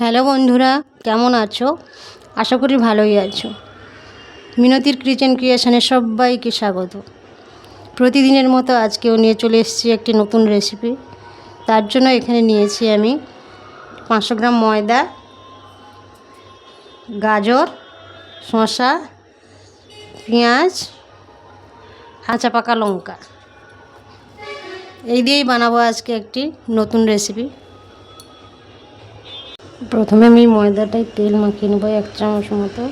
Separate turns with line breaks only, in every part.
Hello বন্ধুরা, কেমন আছো? আশা করি ভালোই আছো। মিনতির কিচেন ক্রিয়েশনে সবাইকে স্বাগত। প্রতিদিনের মতো আজকেও নিয়ে চলে এসেছি একটি নতুন রেসিপি তার জন্য এখানে নিয়েছি আমি পাঁচশো গ্রাম ময়দা, গাজর, শসা, পেঁয়াজ, কাঁচা পাকা লঙ্কা। এই দিয়েই বানাবো আজকে একটি নতুন রেসিপি প্রথমে আমি ময়দাটায় তেল মাখিয়ে নেব এক চামচ মতো।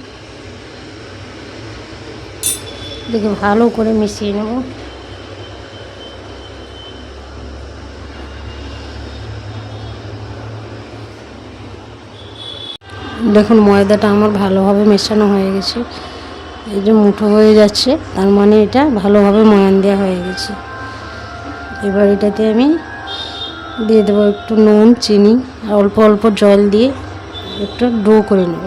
দেখে ভালো করে মিশিয়ে নেব। দেখুন, ময়দাটা আমার ভালোভাবে মেশানো হয়ে গেছে। এই যে মুঠো হয়ে যাচ্ছে, তার মানে এটা ভালোভাবে ময়ান দেওয়া হয়ে গেছে। এবার এটাতে আমি দিয়ে দেবো একটু নুন, চিনি আর অল্প অল্প জল দিয়ে একটু ডো করে নেব।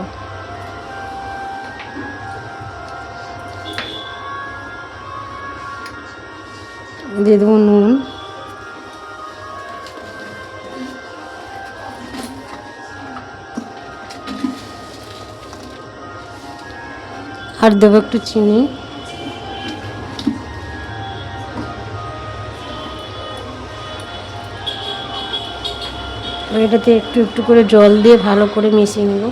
দিয়ে দেবো নুন। আর দেবো একটু চিনি। এটাতে একটু একটু করে জল দিয়ে ভালো করে মিশিয়ে নেব।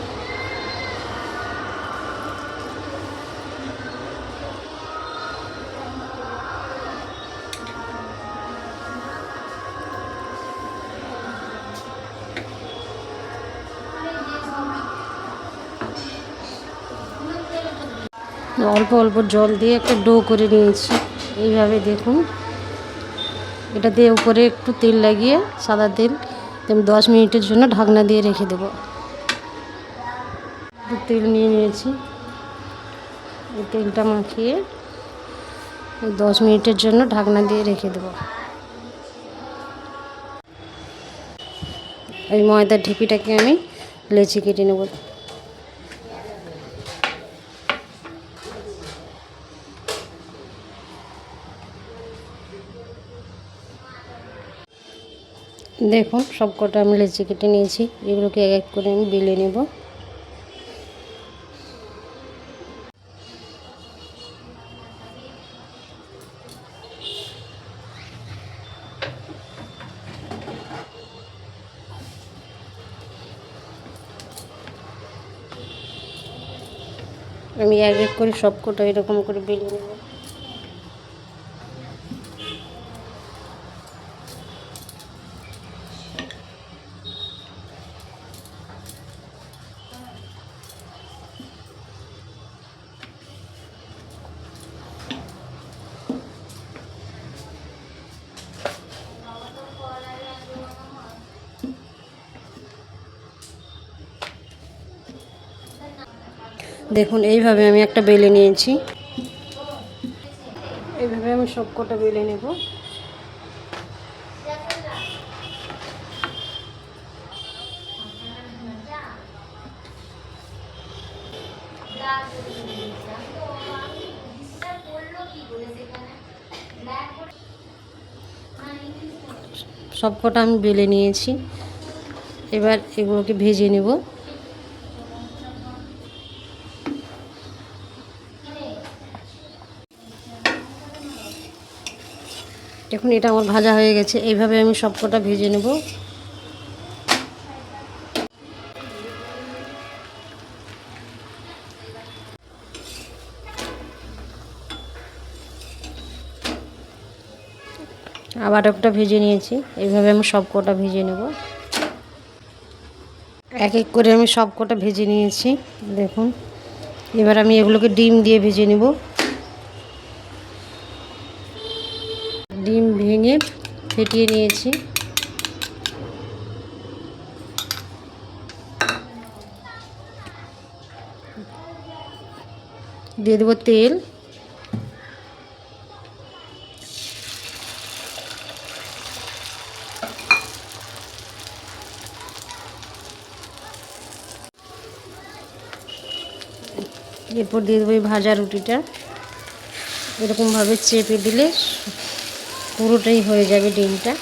অল্প অল্প জল দিয়ে একটা ডো করে নিয়েছি। এইভাবে দেখুন। এটা দিয়ে উপরে একটু তেল লাগিয়ে সাদা তেল আমি দশ মিনিটের জন্য ঢাকনা দিয়ে রেখে দেবো। তেল নিয়ে নিয়েছি। এই তেলটা মাখিয়ে দশ মিনিটের জন্য ঢাকনা দিয়ে রেখে দেবো। এই ময়দার ঢিপিটাকে আমি লেচি কেটে নেব। দেখুন, সব কটা আমি লেচি কেটে নিয়েছি। এগুলোকে এক এক করে আমি বেলে নেব। আমি এক এক করে সব কটা এরকম করে বেলে নেব। দেখুন, এইভাবে আমি একটা বেলে নিয়েছি। এইভাবে আমি সব কটা বেলে নেব। সব কটা আমি বেলে নিয়েছি। এবার এগুলোকে ভেজে নেব। দেখুন এটা আমার ভাজা হয়ে গেছে। এইভাবে আমি সব কটা ভেজে নেব। আবার একটা ভেজে নিয়েছি। এইভাবে আমি সব কটা ভেজে নেব। এক এক করে আমি সব কটা ভেজে নিয়েছি। দেখুন, এবার আমি এগুলোকে ডিম দিয়ে ভেজে নেব। ডিম ভেঙে ফেটিয়ে নিয়েছি। দিয়ে দেবো তেল। এরপর দিয়ে দেবো ভাজা রুটিটা। এরকমভাবে চেপে দিলে পুরোটাই হয়ে যাবে ডিমটা।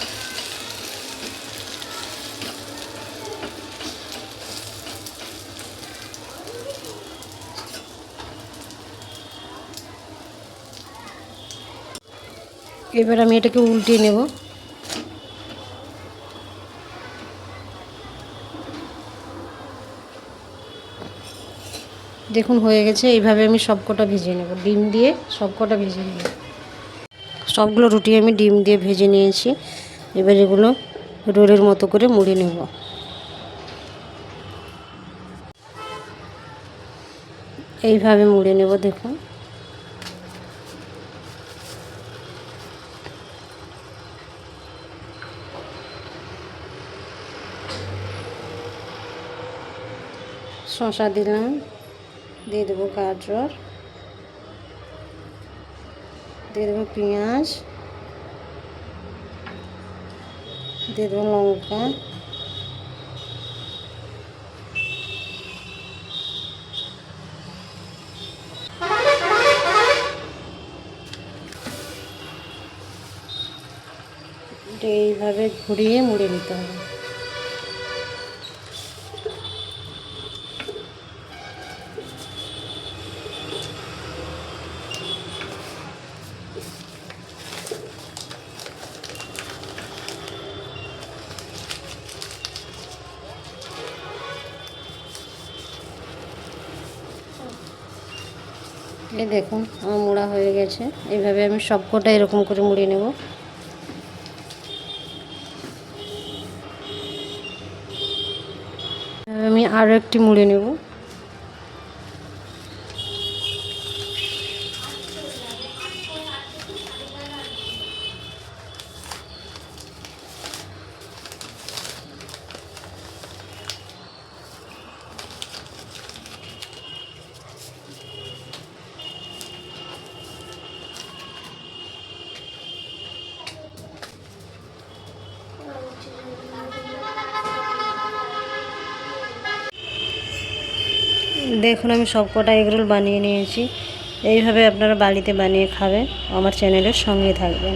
এবার আমি এটাকে উল্টিয়ে নেব। দেখুন হয়ে গেছে, এইভাবে আমি সবকটা ভিজিয়ে নেব। ডিম দিয়ে সবকটা ভিজিয়ে নেব। সবগুলো রুটি আমি ডিম দিয়ে ভেজে নিয়েছি। এবার এগুলো রোলের মতো করে মুড়ে নেব। এইভাবে মুড়ে নেব, দেখুন। শসা দিলাম, দিয়ে দেবো গাজর। দিয়ে দেবো পেঁয়াজ দিয়ে দেবো লঙ্কা এইভাবে ঘুরিয়ে মুড়ে নিতে হবে। এই দেখুন, আমার মোড়া হয়ে গেছে। এইভাবে আমি সবকটা এরকম করে মুড়িয়ে নেব। আমি আরও একটি মুড়ে নেব। দেখুন, আমি সব সবকটা এগরোল বানিয়ে নিয়েছি। এইভাবে আপনারা বাড়িতে বানিয়ে খাবেন। আমার চ্যানেলের সঙ্গে থাকবেন।